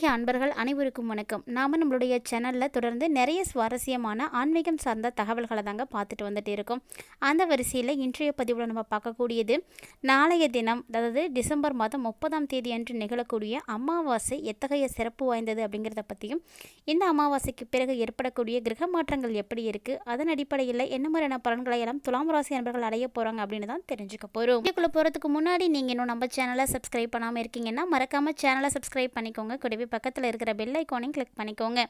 ஆன்மீக அன்பர்கள் அனைவருக்கும் வணக்கம். நாம நம்மளுடைய சேனலில் தொடர்ந்து நிறைய சுவாரஸ்யமான ஆன்மீகம் சார்ந்த தகவல்களை தாங்க பார்த்துட்டு வந்துட்டு இருக்கோம். அந்த வரிசையில் இன்றைய பதிவில் நம்ம பார்க்கக்கூடியது நாளைய தினம் அதாவது டிசம்பர் மாதம் முப்பதாம் தேதி அன்று நிகழக்கூடிய அமாவாசை எத்தகைய சிறப்பு வாய்ந்தது அப்படிங்கிறத பற்றியும் இந்த அமாவாசைக்கு பிறகு ஏற்படக்கூடிய கிரக மாற்றங்கள் எப்படி இருக்குது அதன் அடிப்படையில் என்ன மாதிரியான பலன்களை எல்லாம் துலாம் ராசி அன்பர்கள் அடைய போகிறாங்க அப்படின்னு தான் தெரிஞ்சுக்க போகிறோம் இதுக்குள்ளே போகிறதுக்கு முன்னாடி நீங்கள் இன்னும் நம்ம சேனலை சப்ஸ்கிரைப் பண்ணாமல் இருக்கீங்கன்னா மறக்காமல் சேனலை சப்ஸ்கிரைப் பண்ணிக்கோங்க. கூடவே பக்கத்தில் இருக்கிற பெல் ஐக்கானையும் கிளிக் பண்ணிக்கோங்க.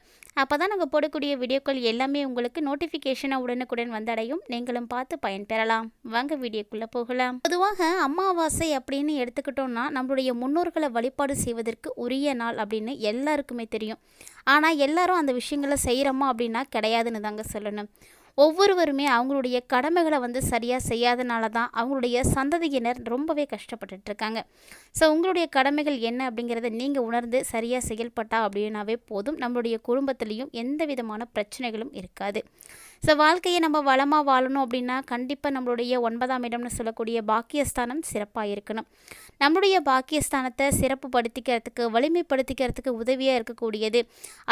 அப்போ தான் நாங்கள் போடக்கூடிய வீடியோக்கள் எல்லாமே உங்களுக்கு நோட்டிஃபிகேஷனாக உடனுக்குடன் வந்தடையும். நீங்களும் பார்த்து பயன்பெறலாம் வாங்க வீடியோக்குள்ளே போகலாம். பொதுவாக அமாவாசை அப்படின்னு எடுத்துக்கிட்டோம்னா நம்மளுடைய முன்னோர்களை வழிபாடு செய்வதற்கு உரிய நாள் அப்படின்னு எல்லாருக்குமே தெரியும். ஆனால் எல்லாரும் அந்த விஷயங்களை செய்கிறோமா அப்படின்னா கிடையாதுன்னு தாங்க சொல்லணும். ஒவ்வொருவருமே அவங்களுடைய கடமைகளை வந்து சரியாக செய்யாதனால தான் அவங்களுடைய சந்ததியினர் ரொம்பவே கஷ்டப்பட்டுட்ருக்காங்க. ஸோ உங்களுடைய கடமைகள் என்ன அப்படிங்கிறத நீங்கள் உணர்ந்து சரியாக செயல்பட்டா அப்படின்னாவே போதும். நம்மளுடைய குடும்பத்துலேயும் எந்த விதமான பிரச்சனைகளும் இருக்காது. ஸோ வாழ்க்கையை நம்ம வளமாக வாழணும் அப்படின்னா கண்டிப்பாக நம்மளுடைய ஒன்பதாம் இடம்னு சொல்லக்கூடிய பாக்கியஸ்தானம் சிறப்பாக இருக்கணும். நம்மளுடைய பாக்கியஸ்தானத்தை சிறப்பு படுத்திக்கிறதுக்கு வலிமைப்படுத்திக்கிறதுக்கு உதவியாக இருக்கக்கூடியது.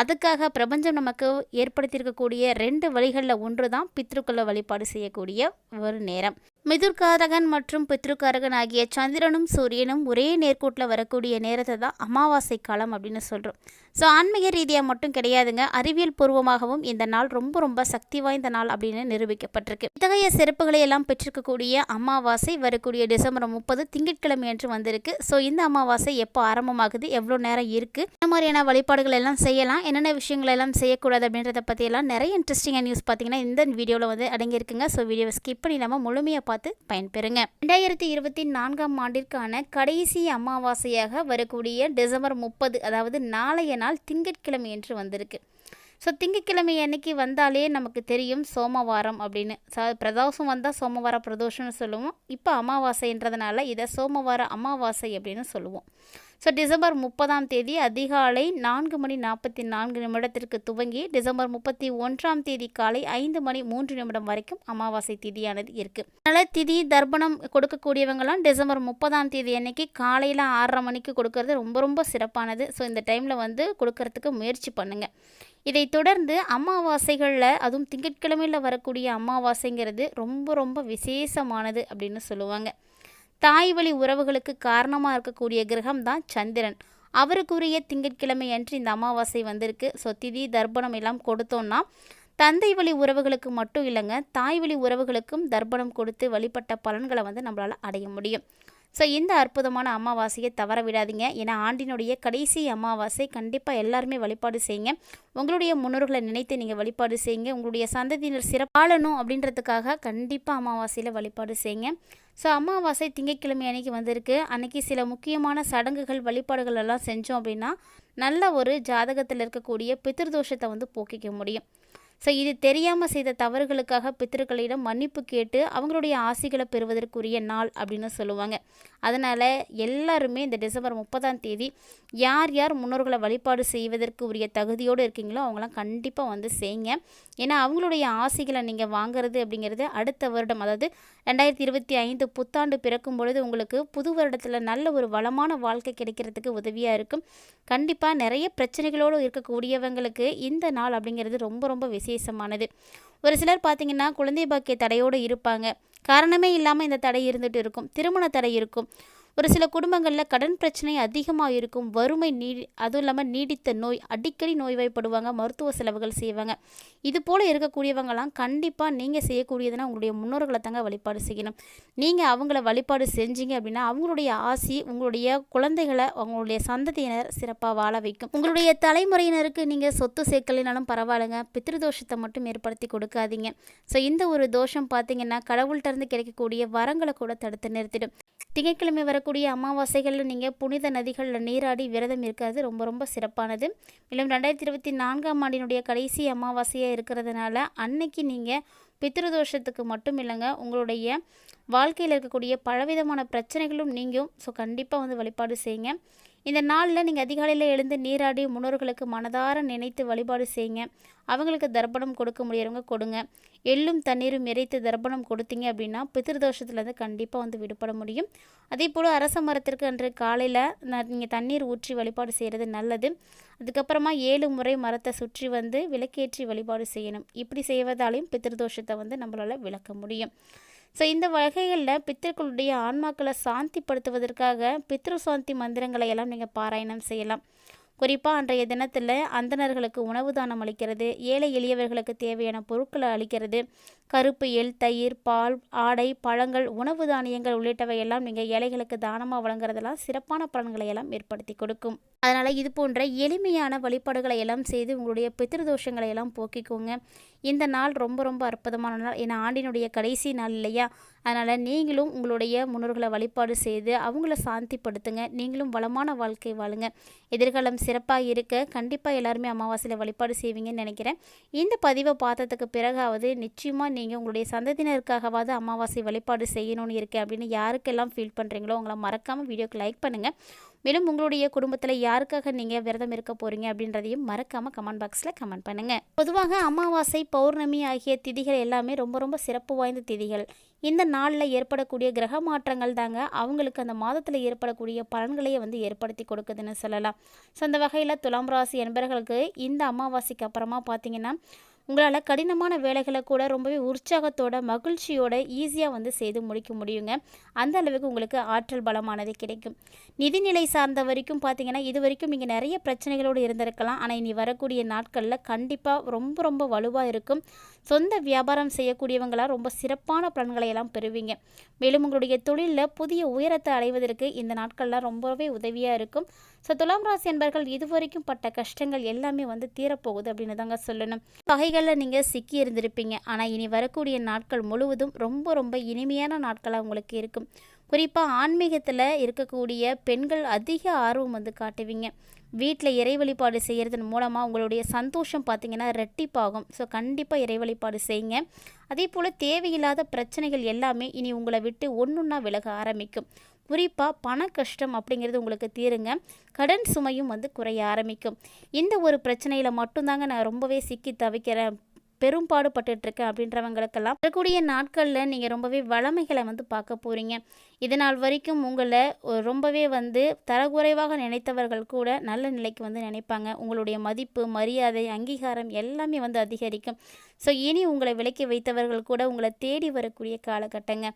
அதுக்காக பிரபஞ்சம் நமக்கு ஏற்படுத்தியிருக்கக்கூடிய ரெண்டு வழிகளில் ஒன்று தான் பித்ருக்களை வழிபாடு செய்யக்கூடிய ஒரு நேரம். மிதுர்காரகன் மற்றும் பித்ருக்காரகன் ஆகிய சந்திரனும் சூரியனும் ஒரே நேர்கூட்டில் வரக்கூடிய நேரத்தை தான் அமாவாசை காலம் அப்படின்னு சொல்கிறோம் ஸோ ஆன்மீக ரீதியாக மட்டும் கிடையாதுங்க. அறிவியல் பூர்வமாகவும் இந்த நாள் ரொம்ப ரொம்ப சக்தி வாய்ந்த நாள் அப்படின்னு நிரூபிக்கப்பட்டிருக்கு. இத்தகைய சிறப்புகளை எல்லாம் பெற்றிருக்கக்கூடிய அமாவாசை வரக்கூடிய டிசம்பர் முப்பது திங்கட்கிழமை அன்று வந்திருக்கு. ஸோ இந்த அமாவாசை எப்போ ஆரம்பமாகுது? எவ்வளோ நேரம் இருக்குது இந்த மாதிரியான வழிபாடுகள் எல்லாம் செய்யலாம்? என்னென்ன விஷயங்கள் எல்லாம் செய்யக்கூடாது அப்படின்றத பற்றியெல்லாம் நிறைய இன்ட்ரெஸ்டிங்காக நியூஸ் பார்த்தீங்கன்னா இந்த வீடியோவில் வந்து அடங்கியிருக்குங்க. ஸோ வீடியோவை ஸ்கிப் பண்ணி நம்ம முழுமையாக பார்த்து பயன்பெறுங்க. ரெண்டாயிரத்தி இருபத்தி நான்காம் ஆண்டிற்கான கடைசி அமாவாசையாக வரக்கூடிய டிசம்பர் முப்பது அதாவது நாளைய நாள் திங்கட்கிழமை என்று வந்திருக்கு. ஸோ திங்கட்கிழமை அன்னைக்கு வந்தாலே நமக்கு தெரியும் சோமவாரம் அப்படின்னு. ச பிரதோஷம் வந்தால் சோமவார பிரதோஷம்னு சொல்லுவோம். இப்போ அமாவாசைன்றதுனால இதை சோமவார அமாவாசை அப்படின்னு சொல்லுவோம். ஸோ டிசம்பர் முப்பதாம் தேதி அதிகாலை நான்கு மணி நாற்பத்தி நான்கு நிமிடத்திற்கு துவங்கி டிசம்பர் முப்பத்தி ஒன்றாம் தேதி காலை ஐந்து மணி மூன்று நிமிடம் வரைக்கும் அமாவாசை திதியானது இருக்குது அதனால் திதி தர்ப்பணம் கொடுக்கக்கூடியவங்களாம் டிசம்பர் முப்பதாம் தேதி அன்னைக்கு காலையில் ஆறரை மணிக்கு கொடுக்கறது ரொம்ப ரொம்ப சிறப்பானது. ஸோ இந்த டைமில் வந்து கொடுக்கறதுக்கு முயற்சி பண்ணுங்கள் இதை தொடர்ந்து அமாவாசைகளில் அதுவும் திங்கட்கிழமையில் வரக்கூடிய அமாவாசைங்கிறது ரொம்ப ரொம்ப விசேஷமானது அப்படின்னு சொல்லுவாங்க. தாய் வழி உறவுகளுக்கு காரணமாக இருக்கக்கூடிய கிரகம் தான் சந்திரன். அவருக்குரிய திங்கட்கிழமை அன்று இந்த அமாவாசை வந்திருக்கு. ஸோ திதி தர்ப்பணம் எல்லாம் கொடுத்தோன்னா தந்தை வழி உறவுகளுக்கு மட்டும் இல்லைங்க தாய் வழி உறவுகளுக்கும் தர்ப்பணம் கொடுத்து வழிபட்ட பலன்களை வந்து நம்மளால் அடைய முடியும். ஸோ இந்த அற்புதமான அமாவாசையை தவற விடாதீங்க. ஏன்னா ஆண்டினுடைய கடைசி அமாவாசை கண்டிப்பாக எல்லாருமே வழிபாடு செய்யுங்க. உங்களுடைய முன்னோர்களை நினைத்து நீங்கள் வழிபாடு செய்யுங்க. உங்களுடைய சந்ததியினர் சிறப்பாளணும் அப்படின்றதுக்காக கண்டிப்பாக அமாவாசையில் வழிபாடு செய்யுங்க. ஸோ அமாவாசை திங்கட்கிழமை அன்னைக்கு வந்திருக்கு. அன்னைக்கு சில முக்கியமான சடங்குகள் வழிபாடுகள் எல்லாம் செஞ்சோம் அப்படின்னா நல்ல ஒரு ஜாதகத்தில் இருக்கக்கூடிய பித்திருதோஷத்தை வந்து போக்கிக்க முடியும். ஸோ இது தெரியாமல் செய்த தவறுகளுக்காக பித்திருக்களிடம் மன்னிப்பு கேட்டு அவங்களுடைய ஆசிகளை பெறுவதற்குரிய நாள் அப்படின்னு சொல்லுவாங்க. அதனால் எல்லாருமே இந்த டிசம்பர் முப்பதாம் தேதி யார் யார் முன்னோர்களை வழிபாடு செய்வதற்கு உரிய தகுதியோடு இருக்கீங்களோ அவங்களாம் கண்டிப்பாக வந்து செய்யுங்க. ஏன்னா அவங்களுடைய ஆசைகளை நீங்கள் வாங்குறது அப்படிங்கிறது அடுத்த வருடம். அதாவது ரெண்டாயிரத்தி இருபத்தி ஐந்து புத்தாண்டு பிறக்கும் பொழுது உங்களுக்கு புது வருடத்தில் நல்ல ஒரு வளமான வாழ்க்கை கிடைக்கிறதுக்கு உதவியாக இருக்கும். கண்டிப்பாக நிறைய பிரச்சனைகளோடு இருக்கக்கூடியவங்களுக்கு இந்த நாள் அப்படிங்கிறது ரொம்ப ரொம்ப விசேஷமானது. ஒரு சிலர் பார்த்திங்கன்னா குழந்தை பாக்கிய தடையோடு இருப்பாங்க. காரணமே இல்லாமல் இந்த தடை இருந்துகிட்டு இருக்கும். திருமண தடை இருக்கும். ஒரு சில குடும்பங்களில் கடன் பிரச்சனை அதிகமாக இருக்கும் வறுமை நீடி அதுவும் இல்லாமல் நீடித்த நோய் அடிக்கடி நோய்வாய்ப்படுவாங்க மருத்துவ செலவுகள் செய்வாங்க. இது போல் இருக்கக்கூடியவங்களாம் கண்டிப்பாக நீங்கள் செய்யக்கூடியதுன்னா உங்களுடைய முன்னோர்களை தாங்க வழிபாடு செய்யணும். நீங்கள் அவங்கள வழிபாடு செஞ்சீங்க அப்படின்னா அவங்களுடைய ஆசி உங்களுடைய குழந்தைகளை அவங்களுடைய சந்ததியினர் சிறப்பாக வாழ வைக்கும். உங்களுடைய தலைமுறையினருக்கு நீங்கள் சொத்து சேர்க்கலைனாலும் பரவாயில்லைங்க. பித்ருதோஷத்தை மட்டும் ஏற்படுத்தி கொடுக்காதீங்க. ஸோ இந்த ஒரு தோஷம் பார்த்தீங்கன்னா கடவுள்கிட்ட இருந்து கிடைக்கக்கூடிய வரங்களை கூட தடுத்து நிறுத்திடும். திங்கட்கிழமை வரக்கூடிய அமாவாசைகளில் நீங்கள் புனித நதிகளில் நீராடி விரதம் இருக்கிறது ரொம்ப ரொம்ப சிறப்பானது. மேலும் ரெண்டாயிரத்தி இருபத்தி நான்காம் ஆண்டினுடைய கடைசி அமாவாசையாக இருக்கிறதுனால அன்னைக்கு நீங்கள் பித்ருதோஷத்துக்கு மட்டும் இல்லைங்க உங்களுடைய வாழ்க்கையில் இருக்கக்கூடிய பலவிதமான பிரச்சனைகளும் நீங்கும். ஸோ கண்டிப்பாக வந்து வழிபாடு செய்யுங்க. இந்த நாளில் நீங்கள் அதிகாலையில் எழுந்து நீராடி முன்னோர்களுக்கு மனதார நினைத்து வழிபாடு செய்யுங்க. அவங்களுக்கு தர்ப்பணம் கொடுக்க முடியறவங்க கொடுங்க. எள்ளும் தண்ணீரும் இறைத்து தர்ப்பணம் கொடுத்தீங்க அப்படின்னா பித்திருதோஷத்துலேருந்து கண்டிப்பாக வந்து விடுபட முடியும். அதே போல் அரச மரத்திற்கு அன்று காலையில் நீங்கள் தண்ணீர் ஊற்றி வழிபாடு செய்கிறது நல்லது. அதுக்கப்புறமா ஏழு முறை மரத்தை சுற்றி வந்து விளக்கேற்றி வழிபாடு செய்யணும். இப்படி செய்வதாலையும் பித்திருதோஷத்தை வந்து நம்மளால் விளக்க முடியும். ஸோ இந்த வகைகளில் பித்தர்களுடைய ஆன்மாக்களை சாந்திப்படுத்துவதற்காக பித்ரு சாந்தி மந்திரங்களை எல்லாம் நீங்கள் பாராயணம் செய்யலாம். குறிப்பாக அன்றைய தினத்தில் அந்தணர்களுக்கு உணவு தானம் அளிக்கிறது ஏழை எளியவர்களுக்கு தேவையான பொருட்களை அளிக்கிறது கருப்பு எல் தயிர் பால் ஆடை பழங்கள் உணவு தானியங்கள் உள்ளிட்டவை எல்லாம் நீங்கள் ஏழைகளுக்கு தானமாக வழங்குறதெல்லாம் சிறப்பான பலன்களை எல்லாம் ஏற்படுத்தி கொடுக்கும். அதனால் இது போன்ற எளிமையான வழிபாடுகளை எல்லாம் செய்து உங்களுடைய பித்திருதோஷங்களை எல்லாம் போக்கிக்கோங்க. இந்த நாள் ரொம்ப ரொம்ப அற்புதமான நாள். ஏன்னா ஆண்டினுடைய கடைசி நாள் இல்லையா? அதனால் நீங்களும் உங்களுடைய முன்னோர்களை வழிபாடு செய்து அவங்கள சாந்திப்படுத்துங்க. நீங்களும் வளமான வாழ்க்கை வாழுங்க. எதிர்காலம் சிறப்பாக இருக்க கண்டிப்பாக எல்லாருமே அமாவாசையில் வழிபாடு செய்வீங்கன்னு நினைக்கிறேன். இந்த பதிவை பார்த்ததுக்கு பிறகாவது நிச்சயமாக நீங்கள் உங்களுடைய சந்ததியினருக்காகவாவது அமாவாசை வழிபாடு செய்யணும்னு இருக்கேன் அப்படின்னு யாருக்கெல்லாம் ஃபீல் பண்ணுறீங்களோ உங்களை மறக்காமல் வீடியோக்கு லைக் பண்ணுங்கள் மேலும் உங்களுடைய குடும்பத்தில் யாருக்காக நீங்கள் விரதம் இருக்க போகிறீங்க அப்படின்றதையும் மறக்காமல் கமெண்ட் பாக்ஸில் கமெண்ட் பண்ணுங்கள் பொதுவாக அமாவாசை பௌர்ணமி ஆகிய திதிகள் எல்லாமே ரொம்ப ரொம்ப சிறப்பு வாய்ந்த திதிகள். இந்த நாளில் ஏற்படக்கூடிய கிரக மாற்றங்கள் தாங்க அவங்களுக்கு அந்த மாதத்தில் ஏற்படக்கூடிய பலன்களையே வந்து ஏற்படுத்தி கொடுக்குதுன்னு சொல்லலாம். ஸோ அந்த வகையில் துலாம் ராசி என்பர்களுக்கு இந்த அமாவாசைக்கு அப்புறமா பார்த்தீங்கன்னா உங்களால் கடினமான வேலைகளை கூட ரொம்பவே உற்சாகத்தோட மகிழ்ச்சியோட ஈஸியாக வந்து செய்து முடிக்க முடியுங்க. அந்த அளவுக்கு உங்களுக்கு ஆற்றல் பலமானது கிடைக்கும். நிதிநிலை சார்ந்த வரைக்கும் பார்த்தீங்கன்னா இது வரைக்கும் நீங்கள் நிறைய பிரச்சனைகளோடு இருந்திருக்கலாம். ஆனால் இனி வரக்கூடிய நாட்களில் கண்டிப்பாக ரொம்ப ரொம்ப வலுவாக இருக்கும். சொந்த வியாபாரம் செய்யக்கூடியவங்களாம் ரொம்ப சிறப்பான பலன்களை எல்லாம் பெறுவீங்க. மேலும் உங்களுடைய தொழிலில் புதிய உயரத்தை அடைவதற்கு இந்த நாட்கள்லாம் ரொம்பவே உதவியாக இருக்கும். ஸோ துலாம் ராசி என்பர்கள் இதுவரைக்கும் பட்ட கஷ்டங்கள் எல்லாமே வந்து தீரப்போகுது அப்படின்னு தாங்க சொல்லணும் பிரச்சனைகளில் நீங்கள் சிக்கி இருந்திருப்பீங்க. ஆனால் இனி வரக்கூடிய நாட்கள் முழுவதும் ரொம்ப ரொம்ப இனிமையான நாட்களாக உங்களுக்கு இருக்கும். குறிப்பாக ஆன்மீகத்தில் இருக்கக்கூடிய பெண்கள் அதிக ஆர்வம் வந்து காட்டுவீங்க. வீட்டில் இறை வழிபாடு செய்கிறதன் மூலமாக உங்களுடைய சந்தோஷம் பார்த்தீங்கன்னா ரெட்டிப்பாகும். ஸோ கண்டிப்பாக இறை வழிபாடு செய்யுங்க. அதே போல் தேவையில்லாத பிரச்சனைகள் எல்லாமே இனி உங்களை விட்டு ஒன்றுன்னா விலக ஆரம்பிக்கும். குறிப்பாக பண கஷ்டம் அப்படிங்கிறது உங்களுக்கு தீருங்க. கடன் சுமையும் வந்து குறைய ஆரம்பிக்கும். இந்த ஒரு பிரச்சனையில் மட்டும்தாங்க நான் ரொம்பவே சிக்கி தவிக்கிறேன். பெரும்பாடுபட்டுட்ருக்கேன் அப்படின்றவங்களுக்கெல்லாம். வரக்கூடிய நாட்களில் நீங்கள் ரொம்பவே வளமைகளை வந்து பார்க்க போகிறீங்க இதனால் வரைக்கும் உங்களை ரொம்பவே வந்து தரக்குறைவாக நினைத்தவர்கள் கூட நல்ல நிலைக்கு வந்து நினைப்பாங்க. உங்களுடைய மதிப்பு மரியாதை அங்கீகாரம் எல்லாமே வந்து அதிகரிக்கும். ஸோ இனி உங்களை விலக்கி வைத்தவர்கள் கூட உங்களை தேடி வரக்கூடிய காலகட்டங்க.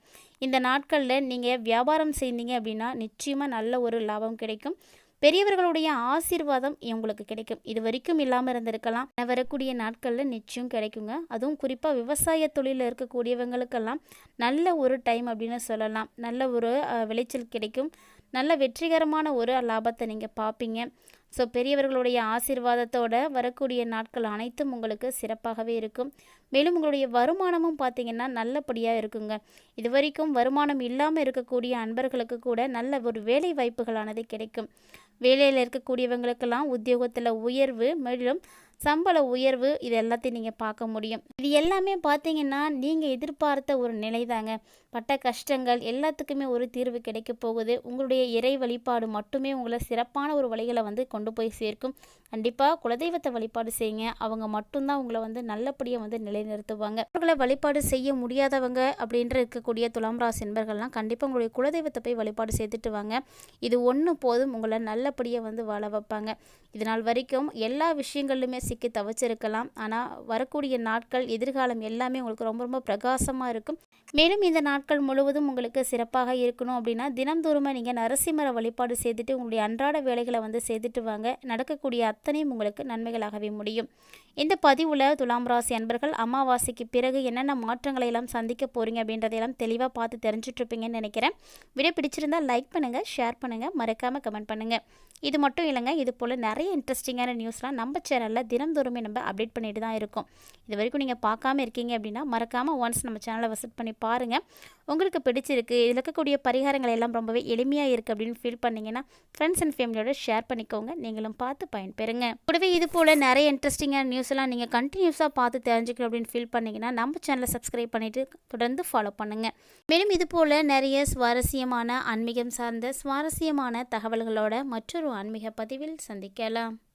இந்த நாட்களில் நீங்கள் வியாபாரம் செய்தீங்க அப்படின்னா நிச்சயமாக நல்ல ஒரு லாபம் கிடைக்கும். பெரியவர்களுடைய ஆசீர்வாதம் உங்களுக்கு கிடைக்கும். இது வரைக்கும் இல்லாமல் இருந்திருக்கலாம். வரக்கூடிய நாட்களில் நிச்சயம் கிடைக்குங்க. அதுவும் குறிப்பாக விவசாய தொழிலில் இருக்கக்கூடியவங்களுக்கெல்லாம் நல்ல ஒரு டைம் அப்படின்னு சொல்லலாம். நல்ல ஒரு விளைச்சல் கிடைக்கும். நல்ல வெற்றிகரமான ஒரு லாபத்தை நீங்கள் பார்ப்பீங்க ஸோ பெரியவர்களுடைய ஆசிர்வாதத்தோட வரக்கூடிய நாட்கள் அனைத்தும் உங்களுக்கு சிறப்பாகவே இருக்கும். மேலும் உங்களுடைய வருமானமும் பார்த்தீங்கன்னா நல்லபடியாக இருக்குங்க. இது வரைக்கும் வருமானம் இல்லாமல் இருக்கக்கூடிய அன்பர்களுக்கு கூட நல்ல ஒரு வேலை வாய்ப்புகளானது கிடைக்கும். வேலையில் இருக்கக்கூடியவங்களுக்கெல்லாம் உத்தியோகத்தில் உயர்வு மேலும் சம்பள உயர்வு இது எல்லாத்தையும் நீங்கள் பார்க்க முடியும். இது எல்லாமே பார்த்தீங்கன்னா நீங்கள் எதிர்பார்த்த ஒரு நிலை தாங்க பட்ட கஷ்டங்கள் எல்லாத்துக்குமே ஒரு தீர்வு கிடைக்க போகுது. உங்களுடைய இறை வழிபாடு மட்டுமே உங்களை சிறப்பான ஒரு வழிகளை வந்து கொண்டு கொண்டு போய் சேர்க்கும். கண்டிப்பாக குலதெய்வத்தை வழிபாடு செய்யுங்க. அவங்க மட்டும்தான் உங்களை வந்து நல்லபடியாக வந்து நிலைநிறுத்துவாங்க. அவர்களை வழிபாடு செய்ய முடியாதவங்க அப்படின்ற இருக்கக்கூடிய துலாம் ராசி என்பர்கள்லாம் கண்டிப்பாக உங்களுடைய குலதெய்வத்தை போய் வழிபாடு செய்துட்டு வாங்க. இது ஒன்று போதும் உங்களை நல்லபடியாக வந்து வாழ வைப்பாங்க. இது நாள் வரைக்கும் எல்லா விஷயங்கள்லையுமே சிக்கி தவிச்சிருக்கலாம். ஆனால் வரக்கூடிய நாட்கள் எதிர்காலம் எல்லாமே உங்களுக்கு ரொம்ப ரொம்ப பிரகாசமாக இருக்கும். மேலும் இந்த நாட்கள் முழுவதும் உங்களுக்கு சிறப்பாக இருக்கணும் அப்படின்னா தினம்தோறுமே நீங்கள் நரசிம்மரை வழிபாடு செய்துட்டு உங்களுடைய அன்றாட வேலைகளை வந்து செய்துட்டு வாங்க நடக்கக்கூடிய அத்தனையும் உங்களுக்கு நன்மைகளாகவே முடியும். இந்த பதிவில் துலாம் ராசி அன்பர்கள் அமாவாசைக்கு பிறகு என்னென்ன மாற்றங்களை எல்லாம் சந்திக்க போகிறீங்க அப்படின்றதையெல்லாம் தெளிவாக பார்த்து தெரிஞ்சிட்ருப்பீங்கன்னு நினைக்கிறேன். வீடியோ பிடிச்சிருந்தா லைக் பண்ணுங்கள் ஷேர் பண்ணுங்கள் மறக்காமல் கமெண்ட் பண்ணுங்கள் இது மட்டும் இல்லைங்க இது போல் நிறைய இன்ட்ரெஸ்டிங்கான நியூஸ்லாம் நம்ம சேனலில் தினந்தோறுமே நம்ம அப்டேட் பண்ணிட்டு தான் இருக்கோம். இது வரைக்கும் நீங்கள் பார்க்காம இருக்கீங்க அப்படின்னா மறக்காமல் ஒன்ஸ் நம்ம சேனலை விசிட் பண்ணி பாருங்கள் உங்களுக்கு பிடிச்சிருக்கு இதில் இருக்கக்கூடிய பரிகாரங்கள் எல்லாம் ரொம்பவே எளிமையாக இருக்குது அப்படின்னு ஃபீல் பண்ணிங்கன்னா ஃப்ரெண்ட்ஸ் அண்ட் ஃபேமிலியோட ஷேர் பண்ணிக்கோங்க. நீங்களும் பார்த்து பயன்பெறுங்க. கூடவே இது போல் நிறைய இன்ட்ரெஸ்டிங்கான நியூஸ் எல்லாம் நீங்கள் கண்டினியூஸாக பார்த்து தெரிஞ்சுக்கணும் அப்படின்னு ஃபீல் பண்ணீங்கன்னா நம்ம சேனலை சப்ஸ்கிரைப் பண்ணிவிட்டு தொடர்ந்து ஃபாலோ பண்ணுங்கள் மேலும் இது போல் நிறைய சுவாரஸ்யமான ஆன்மீகம் சார்ந்த சுவாரஸ்யமான தகவல்களோட மற்றொரு ஆன்மீக பதிவில் சந்திக்கலாம்.